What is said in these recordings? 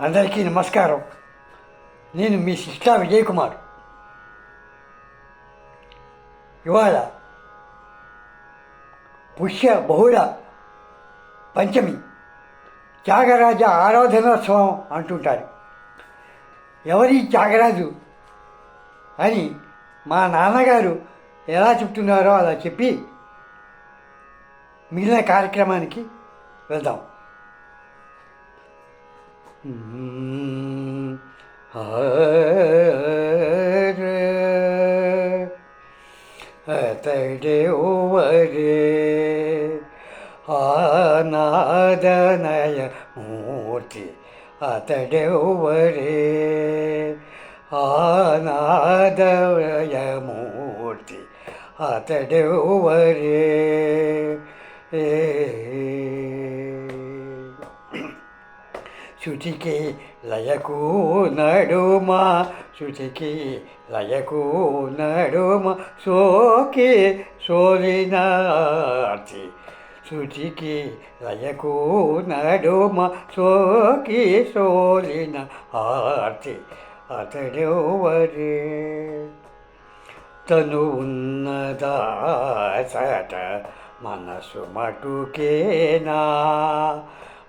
అందరికీ నమస్కారం. నేను మీ సిస్టా విజయ్ కుమార్ ఇవాళ పుష్య బహుళ పంచమి త్యాగరాజ ఆరాధనోత్సవం అంటుంటారు. ఎవరి త్యాగరాజు అని మా నాన్నగారు ఎలా చెప్తున్నారో అలా చెప్పి మిగిలిన కార్యక్రమానికి వెళ్దాం. തടയുവരേ ആനാദനയ മൂർത്തി അതടയുവരേ ആനാദനയ മൂർത്തി അതടയുവരേ శుచికి లయకు నడుమా శుచికి లయకు నడుమ సోకి సోలినార్చి శుచికి లయకు నడుమ సోకి సోలిన ఆర్తి అతడెవరే తను ఉన్నదాసట మనసు మటుకేనా?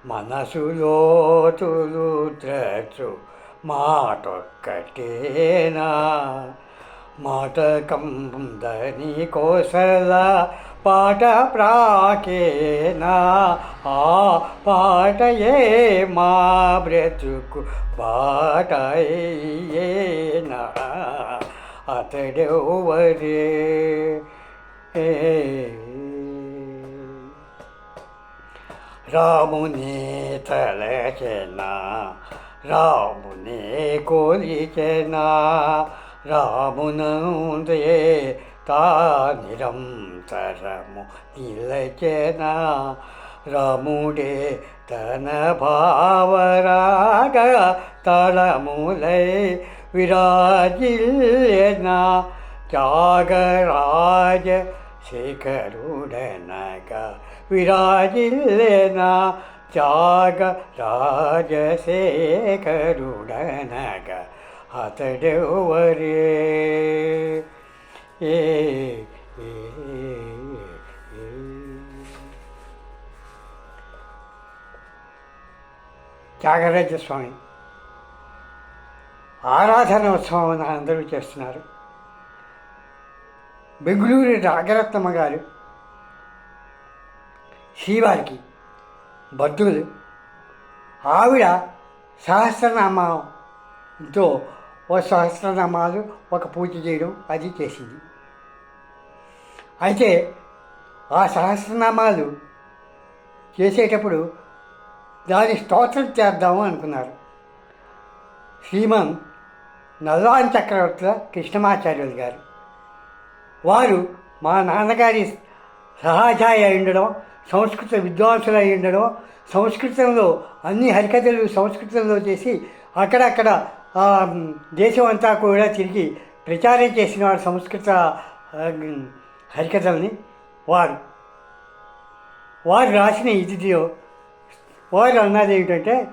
మనసులో తులుద్రచు మాటొక్కటేనా? మాట కందని కోసల పాట ప్రాకేనా? ఆ పాటయే మా బ్రతుకు పాటయేనా అతడెవరే? ఏ రాముని తలచెనా రాముని కోలిచెనా రామునందే తా నిరంతరము నిలచెనా రాముడే తన భావరాగ తళములై విరాజిల్యనా త్యాగరాజ శేఖరుడనగా విరాజిల్లెనా త్యాగ రాజశేఖరుడనగా అతడెవరే ఏ ఏ, ఏ. త్యాగరాజ స్వామి ఆరాధనోత్సవం అందరూ చేస్తున్నారు బెంగుళూరు రాగరత్నమ్మ గారు శ్రీవారికి భద్రులు ఆవిడ సహస్రనామంతో ఒక సహస్రనామాలు ఒక పూజ చేయడం అది చేసింది. అయితే ఆ సహస్రనామాలు చేసేటప్పుడు దాని స్తోత్రం చేద్దాము అనుకున్నారు. శ్రీమన్ నల్లాన్ చక్రవర్తుల కృష్ణమాచార్యులు గారు. వారు మా నాన్నగారి సహాధ్యాయ అయి ఉండడం సంస్కృత విద్వాంసులు అయి ఉండడం సంస్కృతంలో అన్ని హరికథలు సంస్కృతంలో చేసి అక్కడక్కడ దేశం అంతా కూడా తిరిగి ప్రచారం చేసిన వారు సంస్కృత హరికథల్ని వారు. వారు రాసిన ఇదిలో వారు అన్నది ఏమిటంటే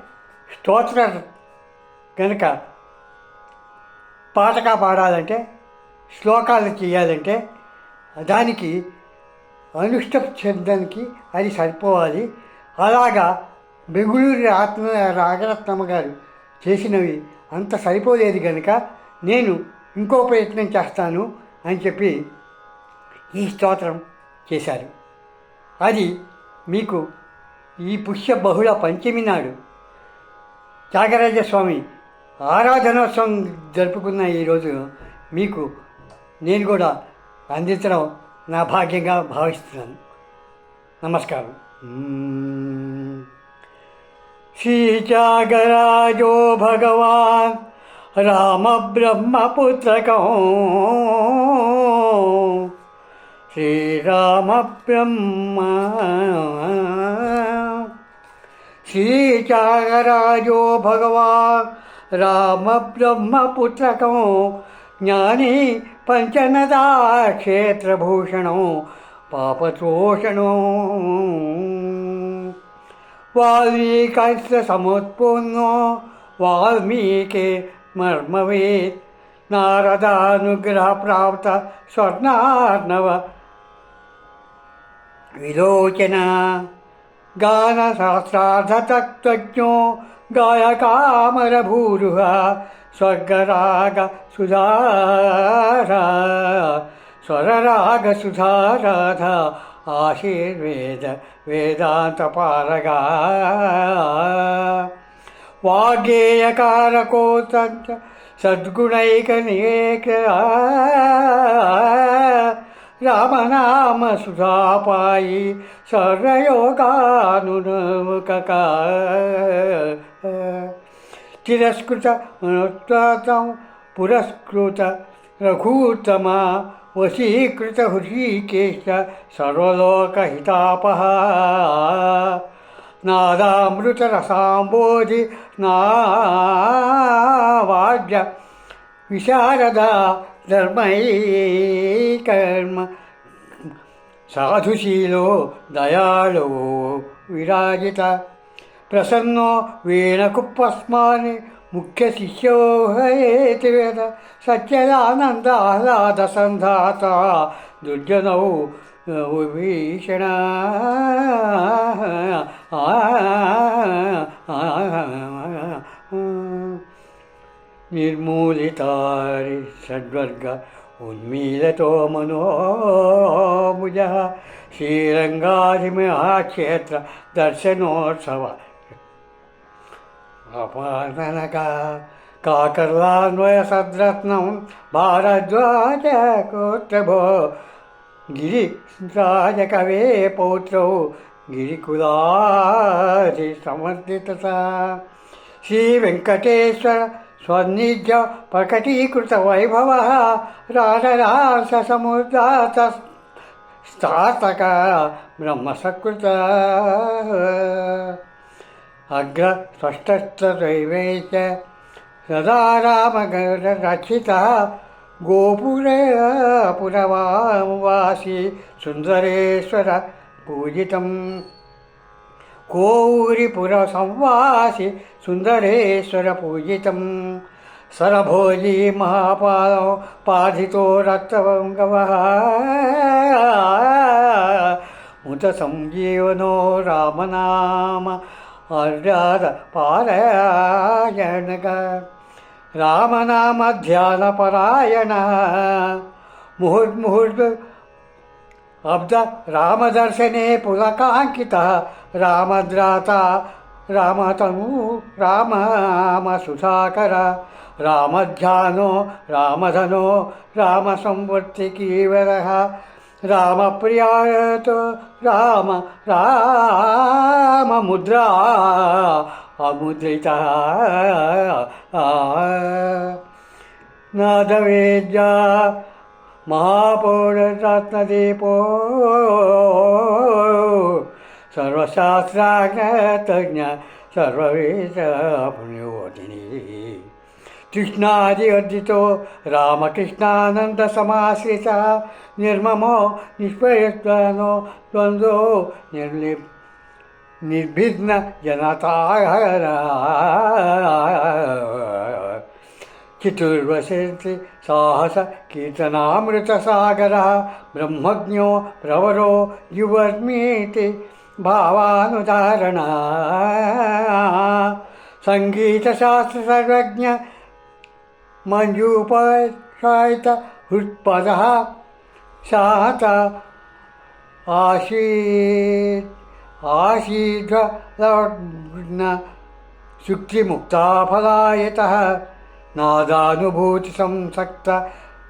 స్తోత్ర కనుక పాటగా పాడాలంటే శ్లోకాలు చేయాలంటే దానికి అనుష్ట శబ్దానికి అది సరిపోవాలి. అలాగా బెంగుళూరు ఆత్మ రాగరత్నమ్మ గారు చేసినవి అంత సరిపోలేదు కనుక నేను ఇంకో ప్రయత్నం చేస్తాను అని చెప్పి ఈ స్తోత్రం చేశారు. అది మీకు ఈ పుష్య బహుళ పంచమి నాడు త్యాగరాజ స్వామి ఆరాధనోత్సవం జరుపుకున్న ఈరోజు మీకు నేను కూడా అందించడం నా భాగ్యంగా భావిస్తున్నాను. నమస్కారం. శ్రీ త్యాగరాజో భగవాన్ రామ బ్రహ్మపుత్రకం శ్రీరామ బ్రహ్మ శ్రీత్యాగరాజో భగవాన్ రామ ज्ञानी पञ्चनदा पञ्चमदाक्षेत्रभूषणो पापदूषणो वाल्मीकैस्थसमुत्पन्नो वाल्मीके मर्मवे नारदानुग्रहप्राप्त स्वर्णार्णव विलोचना। गानशास्त्रार्थतज्ञो गायकामरभूरुः स्वर्गराग सुधारा स्वरराग सुधाराधा आशीर्वेद वेदांत पारगा। वागेयकारको तत् सद्गुणैकनेक रामनाम सुधापायि सर्वयोगानुनमुकका తిరస్కృత అనుత్తం పురస్కృత రఘూత్తమ వశీకృత హృషీకేశ సర్వలోకహితాపహ నాదామృత రసాంబోధి నావాద్య విశారద ధర్మైకర్మ సాధుశీలో దయాళో విరాజిత ప్రసన్నో వీణకుప్పస్మాని ముఖ్య శిష్యో వేద సత్యదానంద ఆహ్లాద సంధాత దుర్జనౌ విభీషణ నిర్మూలితారి షడ్వర్గ ఉన్మీలతో మనోభుజ శ్రీరంగాధిమహాక్షేత్ర దర్శనోత్సవ అపానక కాకర్లాన్వయ సద్రత్నం భారద్వాజ కోత్రభో గిరి రాజకవే పౌత్రౌ గిరికులాది సమర్థిత శ్రీ వెంకటేశ్వర స్వనిధ్య ప్రకటీకృత వైభవ రాజరాస సముద్రాత స్థాతక బ్రహ్మసకృత. అగ్ర స్పష్టైవేశ సదా రామరచిత గోపుర పురవాసి సుందరేశ్వర పూజితం కోరిపుర సంవాసి సుందరేశ్వర పూజితం సరభోజీ మహాపాద పాధితో రక్తవంగవ ముత సంజీవనో రామనామ अर्जार पारायण राम अर्याद पारायणग रामनामध्यानपरायणः मुहुर्मुहुर् अब्द रामदर्शने पुलकाङ्कितः रामद्राता रामतनु रामसुधाकर रामध्यानो रामधनो राम प्रिया రామ సంవర్తికీవర రామప్రియాయతో రామ రామముద్రా అముద్రిత నాదవేద్యా మహాపౌరరత్నదీపో సర్వశాస్త్రాజ్ఞ సర్వవేద కృష్ణాది అర్జితో రామకృష్ణానంద సమాశ్రిత నిర్మమో నిష్పయత్వనో ద్వంద్వో నిర్లి నిర్విఘ్న జనతా చతుర్వశంతి సాహస కీర్తనామృత సాగర బ్రహ్మజ్ఞో ప్రవరో యువర్మీతి భావానుదారణ సంగీత శాస్త్ర సర్వజ్ఞ मञ्जूपायत हृत्पदः सहत आसीत् आशीध्वलग्न शुक्तिमुक्ताफलायतः नादानुभूतिसंसक्त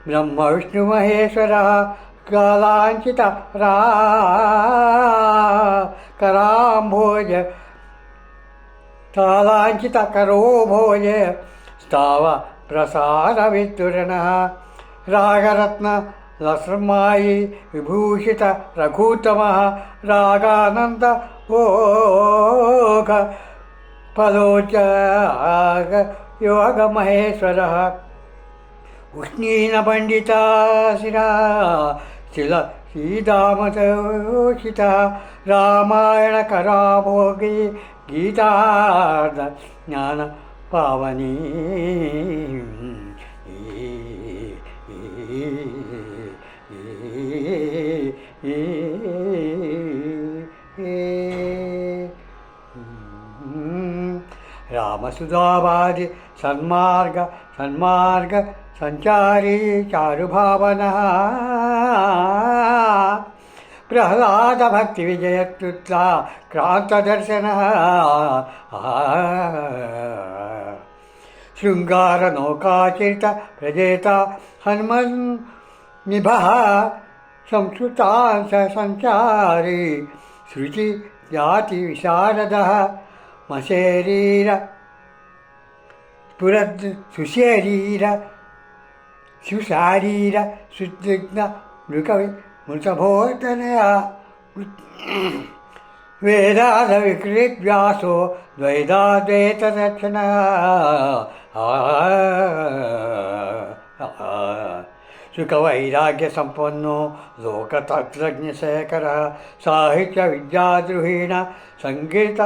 ब्रह्मविष्णुमहेश्वरः कालाञ्चितरा कराम्भोज तालाञ्चितकरो भोज स्ताव प्रसादवित्तरनः रागरत्नलसुमायि विभूषित रघुत्तमः रागानन्दोग फलोचारोगमहेश्वरः उष्णीनपण्डिताशिरा शिलसीतामदूषिता रामायणकराभोगी गीतार्ध ज्ञान പാവനീ. രാമസുതാവാദി സന്മാർഗ സന്മാർഗ സഞ്ചാരി ചാരുഭാവന. प्रह्लादभक्तिविजयत्युत्सा क्रान्तदर्शनः। शृङ्गारनौकाचितप्रजेता हनुमन् निभः संस्कृतान् स सञ्चारी सृजि जातिविशारदः मशेरीर, पुरद् सुशरीर, सुशारीर सुदृग्न मृगवि मृतभोजनया वेदाधविकृद्व्यासो साहित्य सुखवैराग्यसम्पन्नो संगीत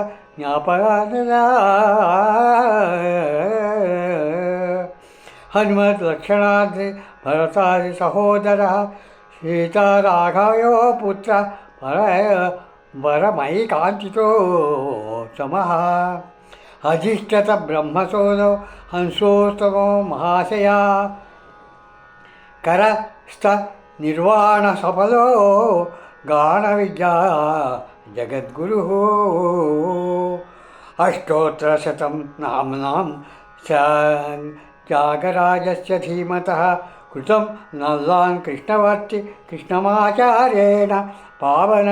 हनुमत लक्षणाद्रि हनुमद्लक्षणाद्रि भरतादिसहोदरः सीताराघवयो पुत्र परय वरमयि काञ्चितो समः। अधिष्ठत ब्रह्मसोदो हंसोत्तमो महाशया। करस्तनिर्वाणसफलो गानविद्या जगद्गुरुः। अष्टोत्तरशतं नाम्नां स जागराजस्य धीमतः కృతం నల్లాన్ కృష్ణవర్తి కృష్ణమాచార్యేణ పావన.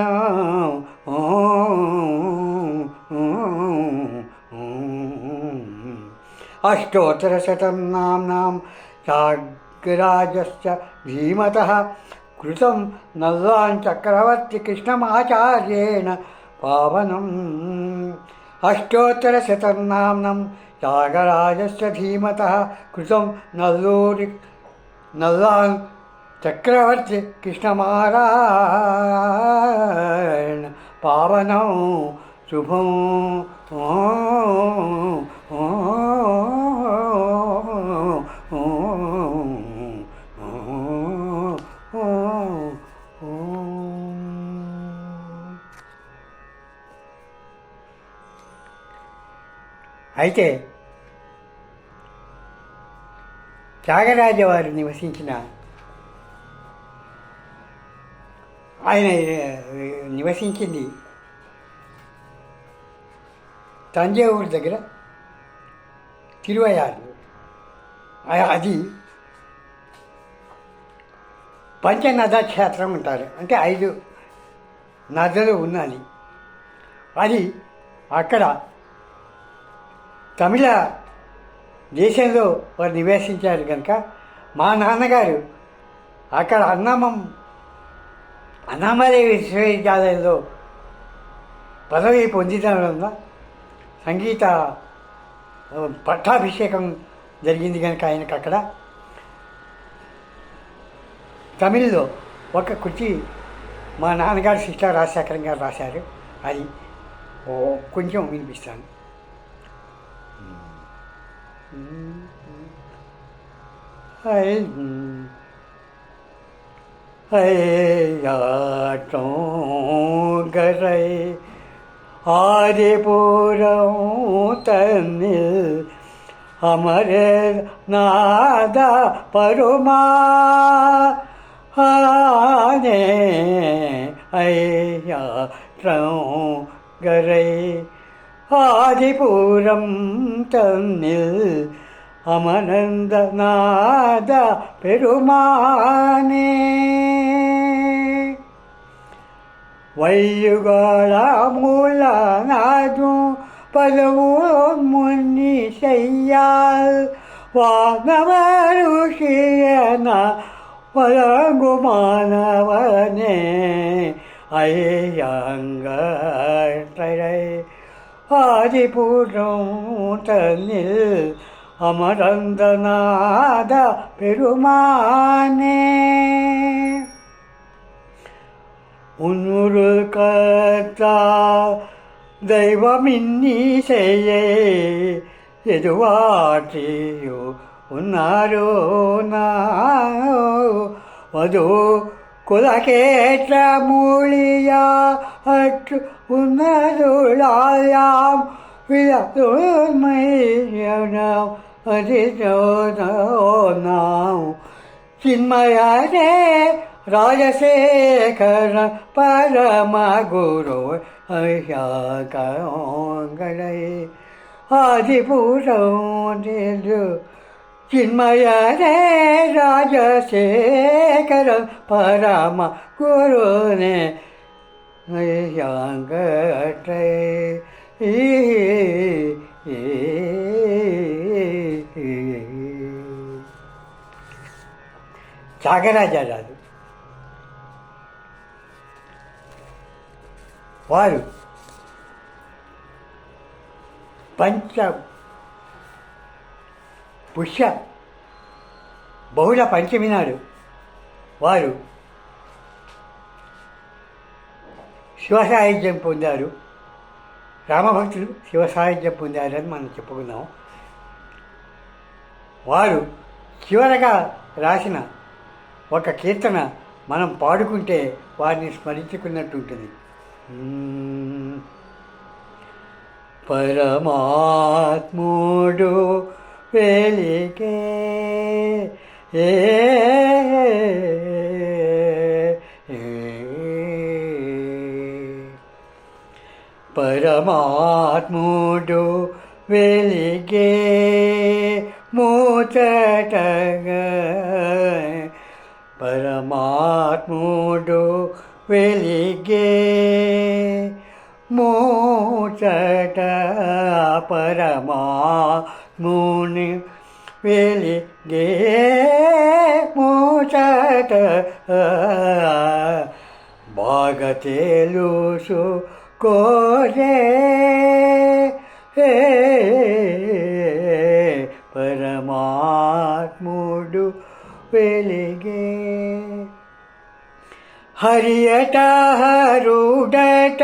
అష్టోత్తరశతం నామ్నాం త్యాగరాజస్య ధీమతः. కృతం నల్లాన్ చక్రవర్తి కృష్ణమాచార్యేణ పావనం. అష్టోత్తరశతం నామ్నం త్యాగరాజస్య ధీమతः. కృతం నల్లూరి నల్లాన్ చక్రవర్తి కృష్ణమారాయణ పావనం శుభం అయితే త్యాగరాజవారు నివసించిన ఆయన నివసించింది తంజావూరు దగ్గర తిరువయారు. అది పంచనద క్షేత్రం అంటారు. అంటే ఐదు నదులు ఉన్నది. అది అక్కడ తమిళ దేశంలో వారు నివేశించారు కనుక మా నాన్నగారు అక్కడ అన్నమం అన్నామలై విశ్వవిద్యాలయంలో పదవి పొందడం వలన సంగీత పట్టాభిషేకం జరిగింది కనుక ఆయనకు అక్కడ. తమిళ్ళో ఒక కుర్చీ మా నాన్నగారు సిస్టర్ రాజశేఖరం గారు రాశారు. అది కొంచెం వినిపిస్తాను. ஐயாற்றோங்கரை ஆதிபூரம் தன்னில் அமரர் நாத பருமானே ஐயாற்றோங்கரை ஆதிபூரம் தன்னில் அமனந்தநாத பெருமானே. வையுகாலாமூலானாதும் பதவோம் முன்னி செய்யால் வானவருஷியனா வழங்குமானவனே. ஐயங்கள் ஆதிபூர்ணம் தன்னில் அமரந்தநாத பெருமானே. உன்னுரு கத்தா தெய்வமின்னிசையே எதுவாற்றியோ உன்னாரோ நாதோ வதோ குலகேற்ற மொழியா അറ്റു ഉന്നതുളായാം വിലതുമയം അതിചോദോനാം ചിന്മയരേ ராஜசேகர பரம குரு ஐயாகங்களை ஆதிபூரோன்று சின்மயரே ராஜசேகர பரம குருனே గురునే త్యాగరాజరాజు వారు పంచ పుష్య బహుళ పంచమి నాడు వారు శివ సాహిత్యం పొందారు. రామభక్తులు శివ సాహిత్యం పొందారని మనం చెప్పుకున్నాం. వారు చివరగా రాసిన ఒక కీర్తన మనం పాడుకుంటే వారిని స్మరించుకున్నట్టు ఉంటుంది. పరమాత్ముడు వెలికే ఏ పరమాత్ముడు వెలిగే మూచటగా పరమాత్ముడు వెలిగే మూచట పరమాత్ముని వెలిగే మూచట బాగా తెలుసు కోరే. పరమాత్ముడు వెలిగే. హరియట హరుడట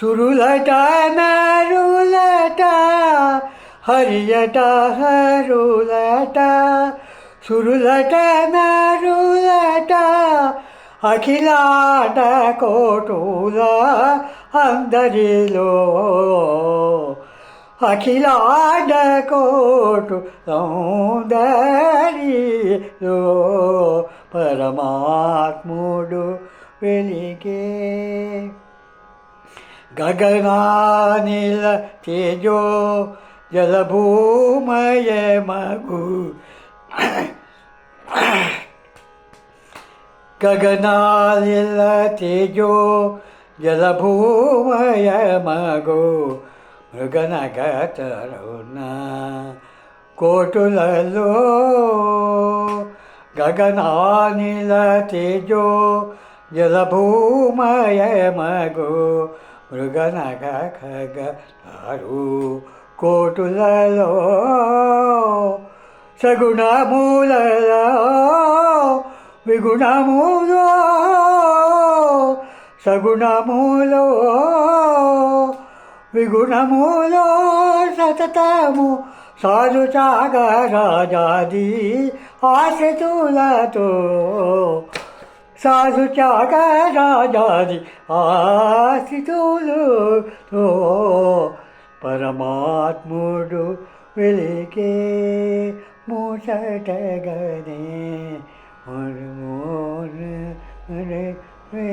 సురులట నరులట హరియట హరులట సురులట నరు అఖిలాట కోటూల అందరిలో. అఖిలాట కోటు సౌందరిలో పరమాత్ముడు వెలిగే. గగనానిల తేజో జలభూమయ మగు. గగనానిల తేజో జలభూమయ మగు మృగనగతరుణ కోటులలో గగనానిల తేజో జలభూమయ మగు మృగనగ ఖగరు కోటులలో సగుణమూలలో విగుణములో సగుణములో విగుణములో సతతము సాధు రాజాది ఆశతులతో సాధు రాజాది ఆశితులతో పరమాత్ముడు వెలికే మూసటగనే మరుమోన రే రే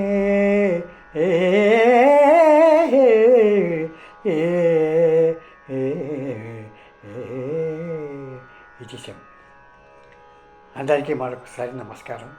ఏ ఏ ఏ ఇచ్చేసాం అందరికీ మరొకసారి నమస్కారం